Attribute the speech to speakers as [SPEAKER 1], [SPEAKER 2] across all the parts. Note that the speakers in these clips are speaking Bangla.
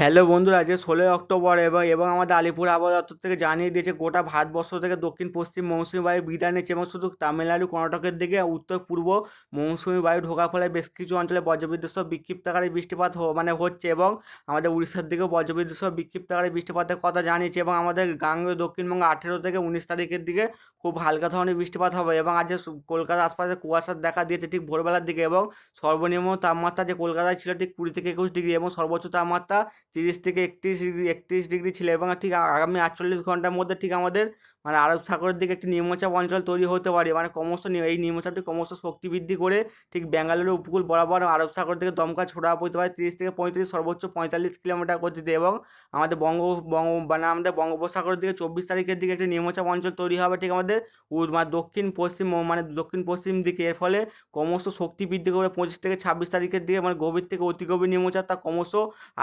[SPEAKER 1] হ্যালো বন্ধুরা, আজকে ষোলোই অক্টোবর এবং এবং আমাদের আলিপুর আবহাওয়া দপ্তর থেকে জানিয়ে দিয়েছে, গোটা ভারতবর্ষ থেকে দক্ষিণ, পশ্চিম মৌসুমি বায়ু বিদায় নিচ্ছে এবং শুধু তামিলনাড়ু, কর্ণাটকের দিকে, উত্তর, পূর্ব মৌসুমি বায়ু ঢোকার ফলে বেশ কিছু অঞ্চলে বজ্রবিদ্যুৎ সহ বিক্ষিপ্ত আকারে বৃষ্টিপাত মানে হচ্ছে এবং আমাদের উড়িষ্যার দিকেও বজ্রবিদ্যুৎ বিক্ষিপ্ত আকারে বৃষ্টিপাতের কথা জানিয়েছে এবং আমাদের গাঙ্গে দক্ষিণবঙ্গ আঠেরো থেকে উনিশ তারিখের দিকে খুব হালকা ধরনের বৃষ্টিপাত হবে এবং আজ কলকাতার আশপাশে কুয়াশা দেখা দিয়েছে ঠিক ভোরবেলার দিকে এবং সর্বনিম্ন তাপমাত্রা যে কলকাতায় ছিল ঠিক কুড়ি থেকে একুশ ডিগ্রি এবং সর্বোচ্চ তাপমাত্রা তিরিশ থেকে একত্রিশ ডিগ্রি একত্রিশ ডিগ্রি ছিল এবং ঠিক আগামী আটচল্লিশ ঘণ্টার মধ্যে ঠিক আমাদের মানে আরব সাগরের দিকে একটি নিম্নচাপ অঞ্চল তৈরি হতে পারে। মানে ক্রমশ এই নিম্নচাপটি ক্রমশ শক্তি বৃদ্ধি করে ঠিক বেঙ্গালুরু উপকূল বরাবর আরব সাগর থেকে দমকা ছোড়া পড়তে পারে তিরিশ থেকে পঁয়ত্রিশ, সর্বোচ্চ পঁয়তাল্লিশ কিলোমিটার গতিতে এবং আমাদের বঙ্গ বঙ্গ মানে আমাদের বঙ্গোপসাগরের দিকে চব্বিশ তারিখের দিকে একটি নিম্নচাপ অঞ্চল তৈরি হবে ঠিক আমাদের মানে দক্ষিণ, পশ্চিম মানে দক্ষিণ, পশ্চিম দিকে। এর ফলে ক্রমশ শক্তি বৃদ্ধি করে পঁচিশ থেকে ছাব্বিশ তারিখের দিকে মানে গভীর থেকে অতি গভীর নিম্নচাপ তা ক্রমশ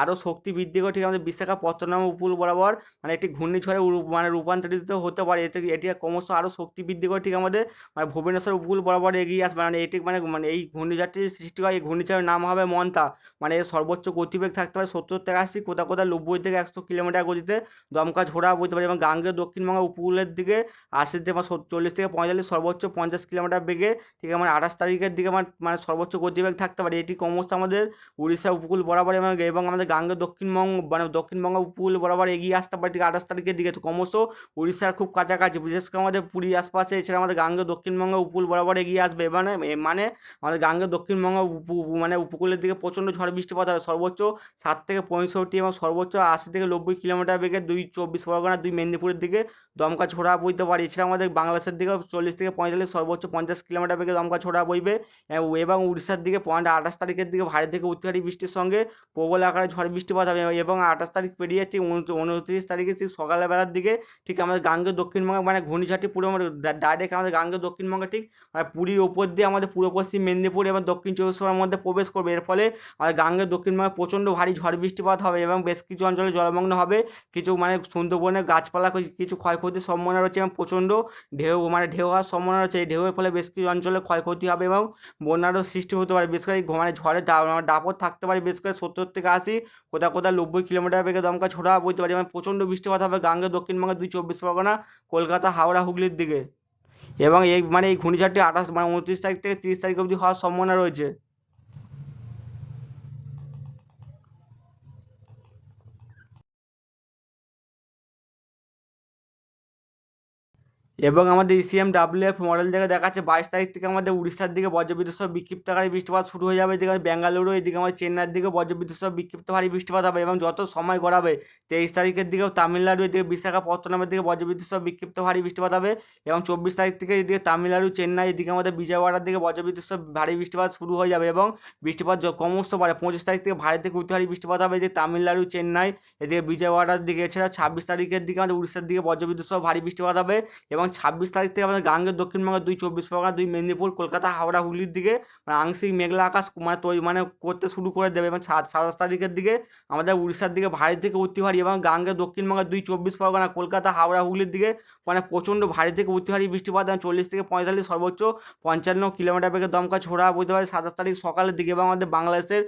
[SPEAKER 1] আরও শক্তি বৃদ্ধি করে ঠিক আমাদের বিশাখাপত্তনম উপকূল বরাবর মানে একটি ঘূর্ণিঝড়ে মানে রূপান্তরিত হতে পারে। এতে এটি ক্রমশ আরও শক্তি বৃদ্ধি করে ঠিক আমাদের মানে ভুবনেশ্বর উপকূল বরাবর এগিয়ে আসবে। মানে এটি মানে মানে এই ঘূর্ণিঝড়টির সৃষ্টি হয় এই ঘূর্ণিঝড়ের নাম হবে মন্তা। মানে এর সর্বোচ্চ গতিবেগ থাকতে পারে সত্তর থেকে আশি কোথাও কোথাও নব্বই থেকে একশো কিলোমিটার গতিতে দমকা ঝোড়া বইতে পারে এবং গাঙ্গেয় দক্ষিণবঙ্গ উপকূলের দিকে আশি থেকে চল্লিশ থেকে পঁয়তাল্লিশ, সর্বোচ্চ পঞ্চাশ কিলোমিটার বেগে ঠিক আমার আঠাশ তারিখের দিকে আমার মানে সর্বোচ্চ গতিবেগ থাকতে পারে। এটি ক্রমশ আমাদের উড়িষ্যা উপকূল বরাবর এবং আমাদের গাঙ্গেয় দক্ষিণবঙ্গ মানে দক্ষিণবঙ্গ উপকূল বরাবর এগিয়ে আসতে পারে, ঠিক আঠাশ তারিখের দিকে। ক্রমশ উড়িষ্যার খুব কাছাকাছি, বিশেষ করে আমাদের পুরী আশপাশে, এছাড়া আমাদের গাঙ্গে দক্ষিণবঙ্গ উপকূল বরাবর এগিয়ে আসবে। মানে মানে আমাদের গাঙ্গে দক্ষিণবঙ্গ মানে উপকূলের দিকে প্রচণ্ড ঝড় বৃষ্টিপাত হবে সর্বোচ্চ সাত থেকে পঁয়ষট্টি এবং সর্বোচ্চ আশি থেকে নব্বই কিলোমিটার বেগে দুই চব্বিশ পরগনা, দুই মেদিনীপুরের দিকে দমকা ছোড়া বইতে পারে। এছাড়া আমাদের বাংলাদেশের দিকে চল্লিশ থেকে পঁয়তাল্লিশ, সর্বোচ্চ পঞ্চাশ কিলোমিটার বেগে দমকা ছোড়া বইবে। এবং উড়িষ্যার দিকে পয়েন্ট আঠাশ তারিখের দিকে ভারী থেকে অতিহারী বৃষ্টির সঙ্গে প্রবল আকারে ঝড় বৃষ্টিপাত হবে। এবং আঠাশ তারিখ পেরিয়ে ঠিক উনত্রিশ তারিখে ঠিক সকালবেলার দিকে ঠিক আমাদের গাঙ্গে দক্ষিণবঙ্গে মানে ঘূর্ণিঝড়টি পুরো ডাইরেক্ট আমাদের গাঙ্গে দক্ষিণবঙ্গে ঠিক মানে পুরীর ওপর দিয়ে আমাদের পূর্ব পশ্চিম মেদিনীপুর এবং দক্ষিণ চব্বিশ পরগনার মধ্যে প্রবেশ করবে। এর ফলে আমাদের গাঙ্গে দক্ষিণবঙ্গে প্রচণ্ড ভারী ঝড় বৃষ্টিপাত হবে এবং বেশ কিছু অঞ্চলে জলমগ্ন হবে। কিছু মানে সুন্দরবনের গাছপালা কিছু- ক্ষয়ক্ষতির সম্ভাবনা রয়েছে এবং প্রচণ্ড ঢেউ মানে ঢেউ হওয়ার সম্ভাবনা রয়েছে। এই ঢেউয়ের ফলে বেশ কিছু অঞ্চলে ক্ষয়ক্ষতি হবে এবং বন্যারও সৃষ্টি হতে পারে। বিশেষ করে মানে ঝড়ের দা- দাপট থাকতে পারে। বিশেষ করে সত্তর থেকে আশি কোথাও কোথাও নব্বই কিলোমিটার বেগে দমকা ছোড়া বইতে পারে এবং প্রচণ্ড বৃষ্টিপাত হবে, গাঙ্গে দক্ষিণবঙ্গের দুই চব্বিশ পরগনা, কলকাতা, হাওড়া, হুগলির দিকে। এবং এই মানে এই ঘূর্ণিঝড়টি আঠাশ মানে উনত্রিশ তারিখ থেকে তিরিশ তারিখ অবধি হওয়ার সম্ভাবনা রয়েছে। এবং আমাদের ইসিএম ডাব্লিউএফ মডেল থেকে দেখাচ্ছে, বাইশ তারিখ থেকে আমাদের উড়িষ্যার দিকে বজ্রবিদ্যুৎ সহ বিক্ষিপ্ত আকারে বৃষ্টিপাত শুরু হয়ে যাবে, এদিকে বেঙ্গালুরু, এদিকে আমাদের চেন্নাইয়ের দিকে বজ্রবিদ্যুৎ সহ বিক্ষিপ্ত ভারী বৃষ্টিপাত হবে এবং যত সময় গড়াবে, তেইশ তারিখের দিকেও তামিলনাড়ু, এদিকে বিশাখাপত্তনমের দিকে বজ্রবিদ্যুৎ সহ বিক্ষিপ্ত ভারী বৃষ্টিপাত হবে এবং চব্বিশ তারিখ থেকে এদিকে তামিলনাড়ু, চেন্নাই, এদিকে আমাদের বিজয়ওয়াড়ার দিকে বজ্রবিদ্যুৎ সহ ভারী বৃষ্টিপাত শুরু হয়ে যাবে এবং বৃষ্টিপাত ক্রমশ বাড়ে। পঁচিশ তারিখ থেকে ভারী থেকে অতি ভারী বৃষ্টিপাত হবে, এদিকে তামিলনাড়ু, চেন্নাই, এদিকে বিজয়ওয়াড়ার দিকে, এছাড়া ছাব্বিশ তারিখের দিকে আমাদের উড়িষ্যার দিকে বজ্রবিদ্যুৎ সহ ভারী বৃষ্টিপাত হবে এবং ছাব্বিশ তারিখ থেকে আমাদের গাঙ্গের দক্ষিণবঙ্গের দুই চব্বিশ পরগনা, দুই মেদিনীপুর, কলকাতা, হাওড়া, হুগলির দিকে মানে আংশিক মেঘলা আকাশ মানে তৈরি মানে করতে শুরু করে দেবে। এবং সাত, সাতাশ তারিখের দিকে আমাদের উড়িষ্যার দিকে ভারী থেকে অতি ভারী এবং গাঙ্গের দক্ষিণবঙ্গের দুই চব্বিশ পরগনা, কলকাতা, হাওড়া, হুগলির দিকে মানে প্রচণ্ড ভারী থেকে অতি ভারী বৃষ্টিপাত এবং চল্লিশ থেকে পঁয়তাল্লিশ সর্বোচ্চ পঞ্চান্ন কিলোমিটার বেগে দমকা ছোড়া বুঝতে পারি সাতাশ তারিখ সকালের দিকে। এবং আমাদের বাংলাদেশের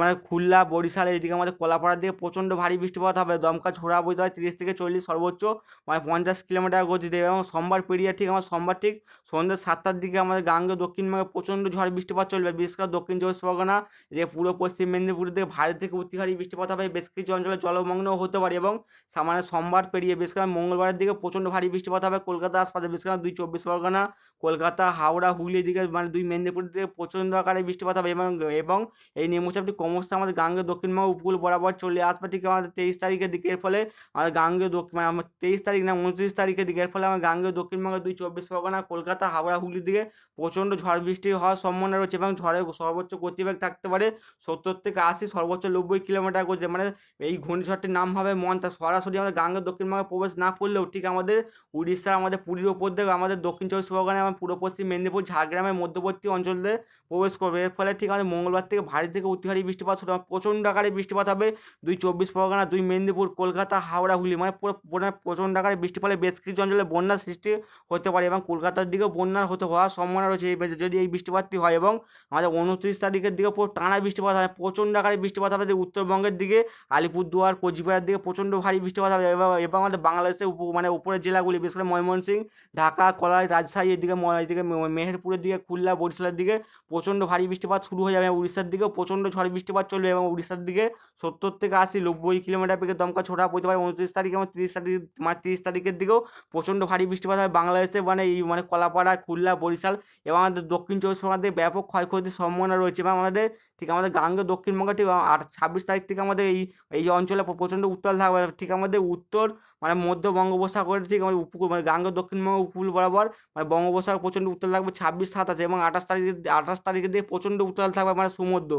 [SPEAKER 1] মানে খুলনা, বরিশাল এইদিকে আমাদের কলাপাড়ার দিকে প্রচণ্ড ভারী বৃষ্টিপাত হবে। দমকা ছোড়া বুঝতে পারি তিরিশ থেকে চল্লিশ সর্বোচ্চ মানে পঞ্চাশ কিলোমিটার গতিতে। এবং সোমবার পেরিয়ে ঠিক আমার সোমবার ঠিক সন্ধ্যে সাতটার দিকে আমাদের গাঙ্গে দক্ষিণবঙ্গে প্রচণ্ড ঝড় বৃষ্টিপাত চলবে, বিশেষ করে দক্ষিণ চব্বিশ পরগনা, যে পূর্ব পশ্চিম মেদিনীপুর দিকে ভারী থেকে অতি ভারী বৃষ্টিপাত হবে, বেশ কিছু অঞ্চলে জলমগ্নও হতে পারে এবং সামান্য সোমবার পেরিয়ে বিশেষ করে মঙ্গলবারের দিকে প্রচণ্ড ভারী বৃষ্টিপাত হবে, কলকাতা আশপাশে, বিশেষ করে দুই চব্বিশ পরগনা, কলকাতা, হাওড়া, হুগলি দিকে মানে দুই মেদিনীপুর দিকে প্রচণ্ড আকারে বৃষ্টিপাত হবে এবং এবং এই নিম্নচাপটি ক্রমশ আমাদের গাঙ্গে দক্ষিণবঙ্গ উপকূল বরাবর চলে আসবে, ঠিক আমাদের তেইশ তারিখের দিকে, এর ফলে আমাদের গাঙ্গে দক্ষিণ মানে আমার তেইশ তারিখ না, উনত্রিশ তারিখের দিকে, এর ফলে আমার গাঙ্গে দক্ষিণবঙ্গের দুই চব্বিশ পরগনা, কলকাতা, হাওড়া, হুগলির দিকে প্রচণ্ড ঝড় বৃষ্টি হওয়ার সম্ভাবনা রয়েছে এবং ঝড়ের সর্বোচ্চ গতিবেগ থাকতে পারে সত্তর থেকে আশি, সর্বোচ্চ নব্বই কিলোমিটার গতিতে। মানে এই ঘূর্ণিঝড়টির নাম হবে মন্তা সরাসরি আমাদের গাঙ্গের দক্ষিণবঙ্গে প্রবেশ না করলেও ঠিক আমাদের উড়িষ্যা আমাদের পুরীর ওপর দিয়ে আমাদের দক্ষিণ চব্বিশ পরগনা এবং পূর্ব পশ্চিম মেদিনীপুর, ঝাড়গ্রামের মধ্যবর্তী অঞ্চলে প্রবেশ করবে। এর ফলে ঠিক আমাদের মঙ্গলবার থেকে ভারী থেকে অতি ভারী বৃষ্টিপাত হবে। প্রচণ্ড আকারে বৃষ্টিপাত হবে দুই চব্বিশ পরগনা, দুই মেদিনীপুর, কলকাতা, হাওড়া, হুগলি। মানে পুরো পুরো প্রচণ্ড আকারে বৃষ্টি ফলে বেশ কিছু অঞ্চলে বন্যা বন্যার সৃষ্টি হতে পারে এবং কলকাতার দিকেও বন্যার হতে হওয়ার সম্ভাবনা রয়েছে। এই যদি এই বৃষ্টিপাতটি হয় এবং আমাদের উনত্রিশ তারিখের দিকে টানা বৃষ্টিপাত হয় প্রচণ্ড আকারে বৃষ্টিপাত হবে উত্তরবঙ্গের দিকে, আলিপুরদুয়ার, কোচবিহারের দিকে প্রচণ্ড ভারী বৃষ্টিপাত হবে এবং আমাদের বাংলাদেশের উপ মানে উপরের জেলাগুলি, বিশেষ করে ময়মনসিংহ, ঢাকা, কলাই, রাজশাহী এদিকে এদিকে মেহেরপুরের দিকে, খুলনা, বরিশালের দিকে প্রচণ্ড ভারী বৃষ্টিপাত শুরু হয়ে যাবে উড়িষ্যার দিকেও প্রচণ্ড ঝড় বৃষ্টিপাত চলবে এবং উড়িষ্যার দিকে সত্তর থেকে আশি, নব্বই কিলোমিটার বেগে দমকা ছোটা পড়তে পারে। উনত্রিশ তারিখ এবং তিরিশ তারিখ মানে তিরিশ তারিখের দিকেও প্রচণ্ড ভারী বৃষ্টিপাত হয় বাংলাদেশে মানে এই মানে কলাপাড়া, খুলনা, বরিশাল এবং আমাদের দক্ষিণ চব্বিশ পরগনার দিকে ব্যাপক ক্ষয়ক্ষতির সম্ভাবনা রয়েছে। এবং আমাদের ঠিক আমাদের গাঙ্গে দক্ষিণবঙ্গে ঠিক আট ছাব্বিশ তারিখ থেকে আমাদের এই এই অঞ্চলে প্রচণ্ড উত্তাল থাকবে। ঠিক আমাদের উত্তর মানে মধ্য বঙ্গোপসাগরের ঠিক আমাদের উপকূল মানে গাঙ্গে দক্ষিণবঙ্গ উপকূল বরাবর মানে বঙ্গোপসাগর প্রচণ্ড উত্তাল থাকবে, ছাব্বিশ, সাতাশ এবং আঠাশ তারিখে আঠাশ তারিখের দিকে প্রচণ্ড উত্তাল থাকবে মানে সমুদ্র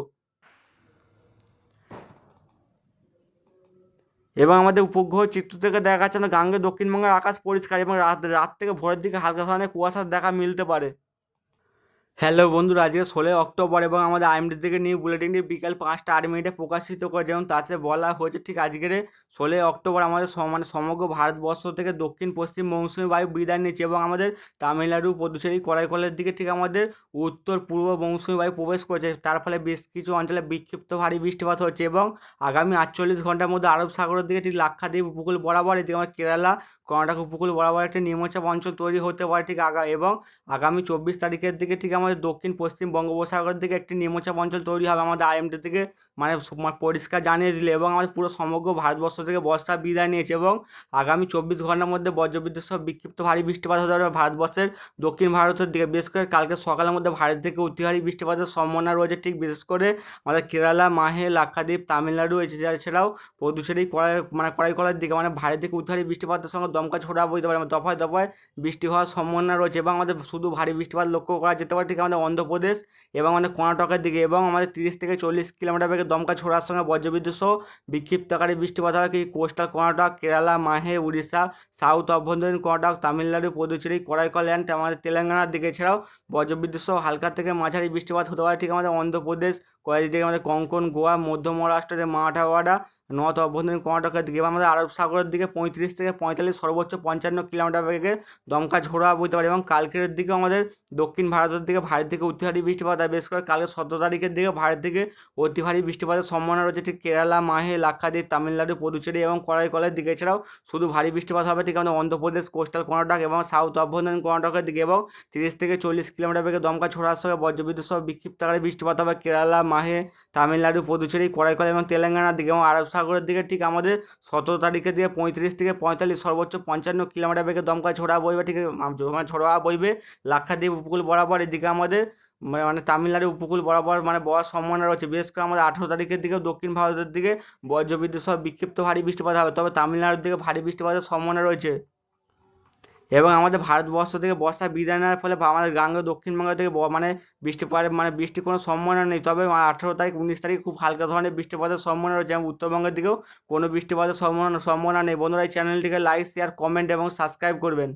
[SPEAKER 1] এবং আমাদের উপগ্রহ চিত্র থেকে দেখা যাচ্ছে না, গাঙ্গে দক্ষিণবঙ্গের আকাশ পরিষ্কার এবং রাত রাত থেকে ভোরের দিকে হালকা ধরনের কুয়াশার দেখা মিলতে পারে। হ্যালো বন্ধুরা, আজকে ষোলোই অক্টোবর এবং আমাদের আইএমডি থেকে নিউ বুলেটিনটি বিকাল পাঁচটা আট মিনিটে প্রকাশিত করে যেমন তাতে বলা হয়েছে, ঠিক আজকের ষোলোই অক্টোবর আমাদের মানে সমগ্র ভারতবর্ষ থেকে দক্ষিণ, পশ্চিম মৌসুমী বায়ু বিদায় নিচ্ছে এবং আমাদের তামিলনাড়ু পদুচেরি করাইকলের দিকে ঠিক আমাদের উত্তর, পূর্ব মৌসুমী বায়ু প্রবেশ করেছে। তার ফলে বেশ কিছু অঞ্চলে বিক্ষিপ্ত ভারী বৃষ্টিপাত হচ্ছে এবং আগামী আটচল্লিশ ঘণ্টার মধ্যে আরব সাগরের দিকে ঠিক লাক্ষাদ্বীপ উপকূল বরাবর, এদিকে আমার কেরালা কর্ণাটক উপকূল বরাবর একটি নিম্নচাপ অঞ্চল তৈরি হতে পারে ঠিক আগা, এবং আগামী চব্বিশ তারিখের দিকে ঠিক আমাদের দক্ষিণ পশ্চিম বঙ্গোপসাগরের দিকে একটি নিম্নচাপ অঞ্চল তৈরি হবে। আমাদের আইএমডি থেকে মানে পরিষ্কার জানিয়ে দিলে এবং আমাদের পুরো সমগ্র ভারতবর্ষ থেকে বর্ষা বিদায় নিয়েছে এবং আগামী চব্বিশ ঘণ্টার মধ্যে বজ্রবিদ্যুৎ সহ বিক্ষিপ্ত ভারী বৃষ্টিপাত হতে পারে ভারতবর্ষের দক্ষিণ ভারতের দিকে। বিশেষ করে কালকে সকালের মধ্যে ভারত থেকে অতি ভারী বৃষ্টিপাতের সম্ভাবনা রয়েছে। ঠিক বিশেষ করে আমাদের কেরালা, মাহে, লাক্ষাদ্বীপ, তামিলনাড়ু এছাড়া এছাড়াও পদুচেরি, কড়াই মানে কড়াইকলার দিকে মানে ভারত থেকে অতি ভারী বৃষ্টিপাতের সঙ্গে দমকা ছোড়া বইতে পারে। মানে দফায় দফায় বৃষ্টি হওয়ার সম্ভাবনা রয়েছে এবং আমাদের শুধু ভারী বৃষ্টিপাত লক্ষ্য করা যেতে পারে। ঠিক আমাদের অন্ধ্রপ্রদেশ এবং আমাদের কর্ণাটকের দিকে এবং আমাদের তিরিশ থেকে চল্লিশ কিলোমিটার বেগে দমকা ছোড়ার সঙ্গে বজ্রবিদ্যুৎ সহ বিক্ষিপ্তকারী বৃষ্টিপাত হয়। কি কোস্টাল কর্ণাটক, কেরালা, মাহে, উড়িষ্যা, সাউথ অভ্যন্তরীণ, কর্ণাটক, তামিলনাড়ু, পুদুচেরি, করাইকল অ্যান্ড আমাদের তেলেঙ্গানার দিকে। ছাড়াও বজ্রবিদ্যুৎ সহ হালকা থেকে মাঝারি বৃষ্টিপাত হতে পারে। ঠিক আমাদের অন্ধ্রপ্রদেশ, কয়েকদিকে আমাদের কঙ্কন, গোয়া, মধ্য মহারাষ্ট্রের মারাঠাওয়াড়া নর্থ অভ্যন্তরীণ কর্ণাটকের দিকে এবং আমাদের আরব সাগরের দিকে পঁয়ত্রিশ থেকে পঁয়তাল্লিশ সর্বোচ্চ পঞ্চান্ন কিলোমিটার বেগে দমকা ঝোড়া বইতে পারে এবং কালকের দিকে আমাদের দক্ষিণ ভারতের দিকে ভারত থেকে অতি ভারী বৃষ্টিপাত হয়। বেশ করে কালকে সতেরো তারিখের দিকে ভারত থেকে অতি ভারী বৃষ্টিপাতের সম্ভাবনা রয়েছে। ঠিক কেরালা, মাহে, লাক্ষাদ্বীপ, তামিলনাড়ু, পুদুচেরি এবং করাইকলের দিকে। এছাড়াও শুধু ভারী বৃষ্টিপাত হবে। ঠিক আমাদের অন্ধ্রপ্রদেশ, কোস্টাল কর্ণাটক এবং সাউথ অভ্যন্তরীণ কর্ণাটকের দিকে এবং তিরিশ থেকে চল্লিশ কিলোমিটার বেগে দমকা ছোড়ার সঙ্গে বজ্রবিদ্যুৎ সহ বিক্ষিপ্ত আকারে বৃষ্টিপাত হবে। কেরালা, মাহে, তামিলনাড়ু, পুদুচেরি করাইকল এবং তেলেঙ্গানার দিকে এবং আরব সাগরের দিকে ঠিক আমাদের সতেরো তারিখের দিকে পঁয়ত্রিশ থেকে পঁয়তাল্লিশ সর্বোচ্চ পঞ্চান্ন কিলোমিটার বেগে দমকা ছড়া বইবে, ঠিক মানে ছড়া বইবে, লাক্ষাদ্বীপ উপকূল বরাবর এদিকে আমাদের মানে তামিলনাড়ু উপকূল বরাবর মানে বড়ার সম্ভাবনা রয়েছে, বিশেষ করে আমাদের আঠেরো তারিখের দিকে দক্ষিণ ভারতের দিকে বজ্রবিদ্যুৎ সহ বিক্ষিপ্ত ভারী বৃষ্টিপাত হবে, তবে তামিলনাড়ুর দিকে ভারী বৃষ্টিপাতের সম্ভাবনা রয়েছে। এবং আমাদের ভারতবর্ষ থেকে বর্ষা বিদায় নেওয়ার ফলে আমাদের গাঙ্গে দক্ষিণবঙ্গ থেকে মানে বৃষ্টিপাতের মানে বৃষ্টির কোনো সম্ভাবনা নেই। তবে আঠেরো তারিখ, উনিশ তারিখ খুব হালকা ধরনের বৃষ্টিপাতের সম্ভাবনা রয়েছে এবং উত্তরবঙ্গের দিকেও কোনো বৃষ্টিপাতের সম্ভাবনা সম্ভাবনা নেই। বন্ধুরা, এই চ্যানেলটিকে লাইক শেয়ার কমেন্ট এবং সাবস্ক্রাইব করবেন।